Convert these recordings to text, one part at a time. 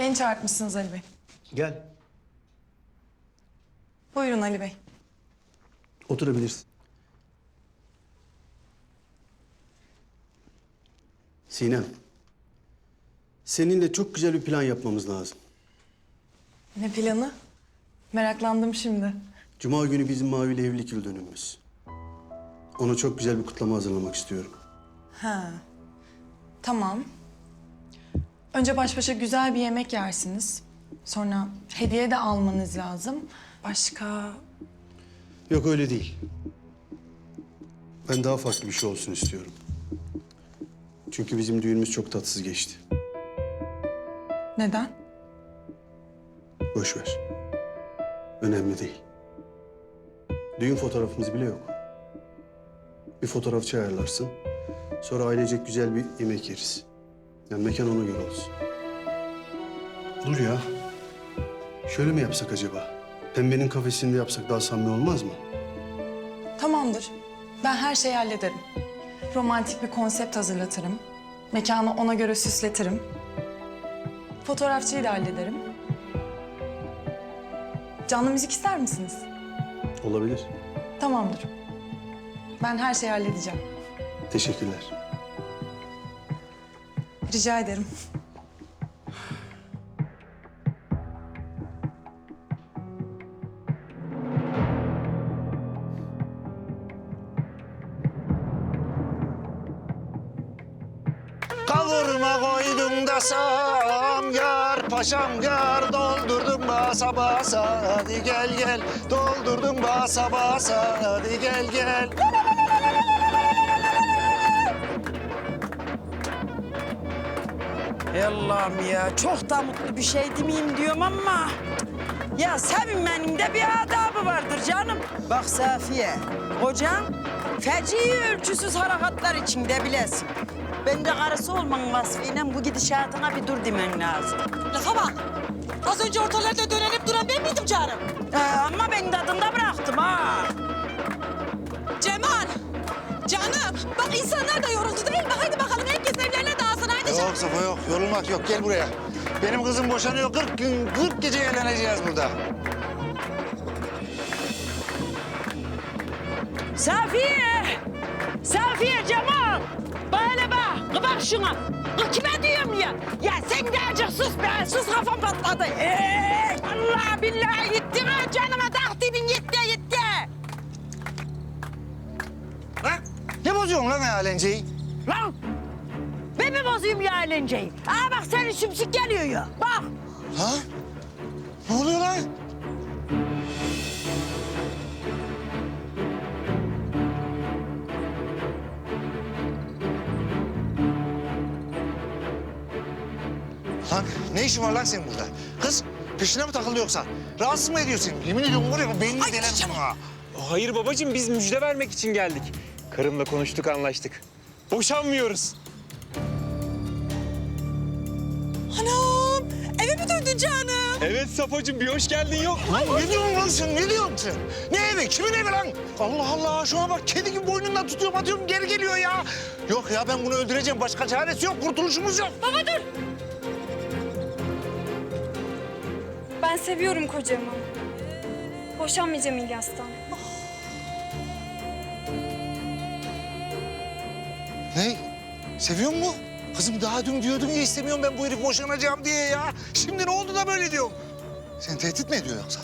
Beni çağırtmışsınız Ali Bey. Gel. Buyurun Ali Bey. Oturabilirsin. Sinem. Seninle çok güzel bir plan yapmamız lazım. Ne planı? Meraklandım şimdi. Cuma günü bizim Mavi ile evlilik yıl dönümümüz. Ona çok güzel bir kutlama hazırlamak istiyorum. Ha. Tamam. Önce baş başa güzel bir yemek yersiniz. Sonra hediye de almanız lazım. Başka... Yok öyle değil. Ben daha farklı bir şey olsun istiyorum. Çünkü bizim düğünümüz çok tatsız geçti. Neden? Boş ver. Önemli değil. Düğün fotoğrafımız bile yok. Bir fotoğrafçı ayarlarsın. Sonra ailecek güzel bir yemek yeriz. Yani mekan ona göre olsun. Dur ya. Şöyle mi yapsak acaba? Pembenin kafesinde yapsak daha samimi olmaz mı? Tamamdır. Ben her şeyi hallederim. Romantik bir konsept hazırlatırım. Mekanı ona göre süsletirim. Fotoğrafçıyı da hallederim. Canlı müzik ister misiniz? Olabilir. Tamamdır. Ben her şeyi halledeceğim. Teşekkürler. Rica ederim. Kavurma koydum da sam yar paşam yar doldurdum basa basa hadi gel gel doldurdum basa basa hadi gel gel. Allah'ım ya çok da mutlu bir şey demeyeyim diyorum ama... Ya sevinmenin de bir adabı vardır canım. Bak Safiye, hocam feci ölçüsüz harekatlar içinde bilesin. Ben de karısı olmanın vasfıyla bu gidişatına bir dur demen lazım. Lafa bak. Az önce ortalarda dönenip duran ben miydim canım? Ee, ama ben tadında bıraktım ha. Cemal. Canım. Bak insanlar da yoruldu değil mi? Haydi bakalım Yok Safa yok yorulmak yok gel buraya. Benim kızım boşanıyor 40 gün 40 gece eğleneceğiz burada. Safiye! Safiye Cemal! Böyle bak, bak şuna. Kız kime diyorum ya? Ya sen de azıcık sus be, sus kafam patladı. Ee, Allah billahi gitti ha canıma tahtibin gitti gitti. Lan ne bozuyorsun lan eğlenceyi? Lan! Ben mi bozayım ya eğlenceyi? Aa bak senin sümsük geliyor ya. Bak. Ha? Ne oluyor lan? Lan ne işin var lan senin burada? Kız peşine mi takıldı yoksa? Rahatsız mı ediyorsun? Yemin ediyorum var ya beynini Ay, delen ha. Hayır babacığım biz müjde vermek için geldik. Karımla konuştuk anlaştık. Boşanmıyoruz. Döndün canım? Evet Safacığım bir hoş geldin yok. Lan ne diyorsun lan sen? Ne diyorsun sen? Ne evi? Kimin evi lan? Allah Allah şuna bak kedi gibi boynundan tutuyorum atıyorum geri geliyor ya. Yok ya ben bunu öldüreceğim. Başka çaresi yok. Kurtuluşumuz yok. Baba dur. Ben seviyorum kocamı. Boşanmayacağım İlyas'tan. Ne? Seviyor mu? Kızım daha dün diyordun ya istemiyorum ben bu herifi boşanacağım diye ya. Şimdi ne oldu da böyle diyorsun? Sen tehdit mi ediyor yoksa?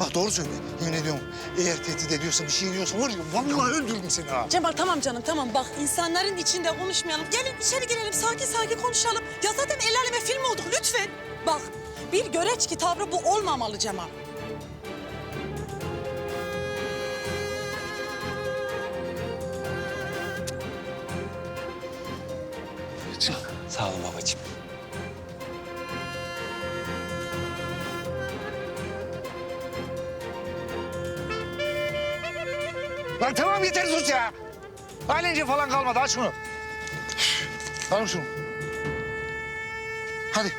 Bak doğru söyle. Yemin ediyorum eğer tehdit ediyorsa bir şey diyorsa var ya vallahi öldürürüm seni ha. Cemal tamam canım tamam bak insanların içinde konuşmayalım. Gelin içeri girelim sakin sakin konuşalım. Ya zaten el aleme film olduk lütfen. Bak bir göreç ki tavrı bu olmamalı Cemal. Sağ olun babacığım. Lan tamam yeter sus ya. Ailence falan kalmadı aç şunu. Al şunu. Hadi.